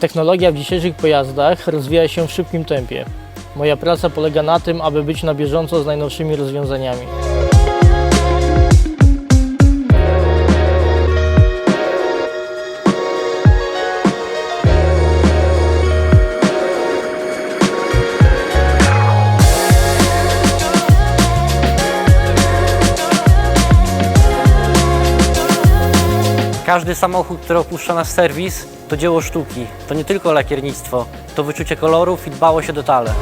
Technologia w dzisiejszych pojazdach rozwija się w szybkim tempie. Moja praca polega na tym, aby być na bieżąco z najnowszymi rozwiązaniami. Każdy samochód, który opuszcza nasz serwis, to dzieło sztuki. To nie tylko lakiernictwo, to wyczucie kolorów i dbałość o detale.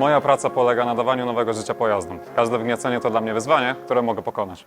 Moja praca polega na dawaniu nowego życia pojazdom. Każde wgniecenie to dla mnie wyzwanie, które mogę pokonać.